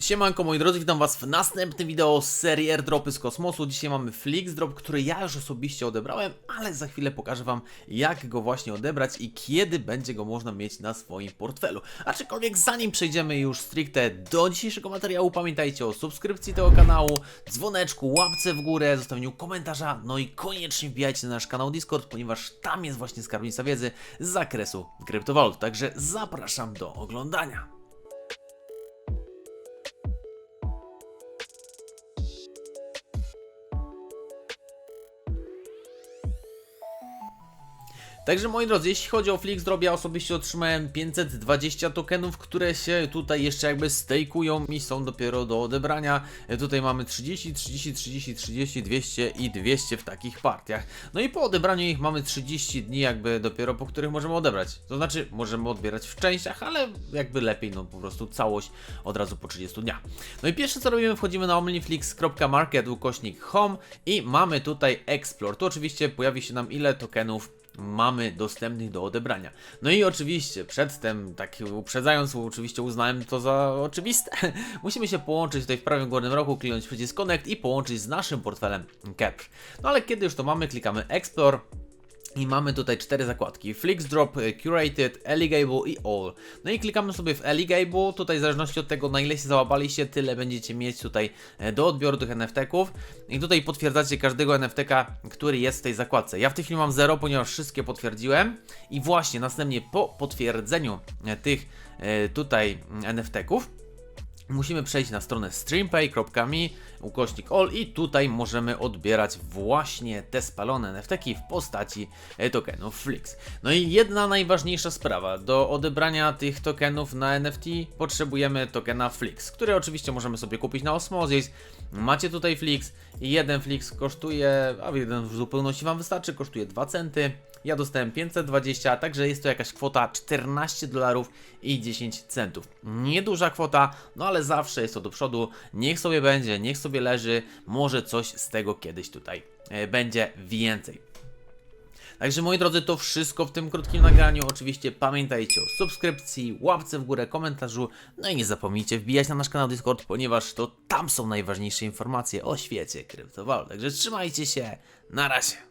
Siemanko moi drodzy, witam was w następnym wideo z serii Airdropy z kosmosu. Dzisiaj mamy Flixdrop, który ja już osobiście odebrałem, ale za chwilę pokażę wam jak go właśnie odebrać i kiedy będzie go można mieć na swoim portfelu. Aczkolwiek zanim przejdziemy już stricte do dzisiejszego materiału, pamiętajcie o subskrypcji tego kanału, dzwoneczku, łapce w górę, zostawieniu komentarza, no i koniecznie wbijajcie na nasz kanał Discord, ponieważ tam jest właśnie skarbnica wiedzy z zakresu kryptowalut. Także zapraszam do oglądania. Także moi drodzy, jeśli chodzi o Flixdrop, ja osobiście otrzymałem 520 tokenów, które się tutaj jeszcze jakby stejkują i są dopiero do odebrania. Tutaj mamy 30, 30, 30, 30, 200 i 200 w takich partiach. No i po odebraniu ich mamy 30 dni jakby dopiero, po których możemy odebrać. To znaczy, możemy odbierać w częściach, ale jakby lepiej, no po prostu całość od razu po 30 dniach. No i pierwsze co robimy, wchodzimy na omniflix.market ukośnik home i mamy tutaj explore. Tu oczywiście pojawi się nam ile tokenów mamy dostępnych do odebrania. No i oczywiście, przedtem, tak uprzedzając, oczywiście uznałem to za oczywiste, musimy się połączyć tutaj w prawym górnym rogu, kliknąć przycisk Connect i połączyć z naszym portfelem Capture. No ale kiedy już to mamy, klikamy Explore, i mamy tutaj cztery zakładki: Flixdrop, e, Curated, Eligable i All. No i klikamy sobie w Eligable. Tutaj w zależności od tego, na ile się załapaliście, tyle będziecie mieć tutaj e, do odbioru tych NFT-ków. I tutaj potwierdzacie każdego NFT-ka, który jest w tej zakładce. Ja w tej chwili mam 0, ponieważ wszystkie potwierdziłem. I właśnie następnie po potwierdzeniu e, tych e, tutaj mm, NFT-ków musimy przejść na stronę streampay.me ukośnik all i tutaj możemy odbierać właśnie te spalone NFT-ki w postaci e, tokenów Flix. No i jedna najważniejsza sprawa, do odebrania tych tokenów na NFT potrzebujemy tokena Flix, który oczywiście możemy sobie kupić na Osmosis. Macie tutaj Flix jeden Flix kosztuje, a jeden w zupełności Wam wystarczy, kosztuje 2 centy. Ja dostałem 520, także jest to jakaś kwota 14 dolarów i 10 centów. Nieduża kwota, no ale zawsze jest to do przodu. Niech sobie będzie, niech sobie leży, może coś z tego kiedyś tutaj e, będzie więcej. Także moi drodzy, to wszystko w tym krótkim nagraniu. Oczywiście pamiętajcie o subskrypcji, łapce w górę, komentarzu. No i nie zapomnijcie wbijać na nasz kanał Discord, ponieważ to tam są najważniejsze informacje o świecie kryptowalut. Także trzymajcie się. Na razie.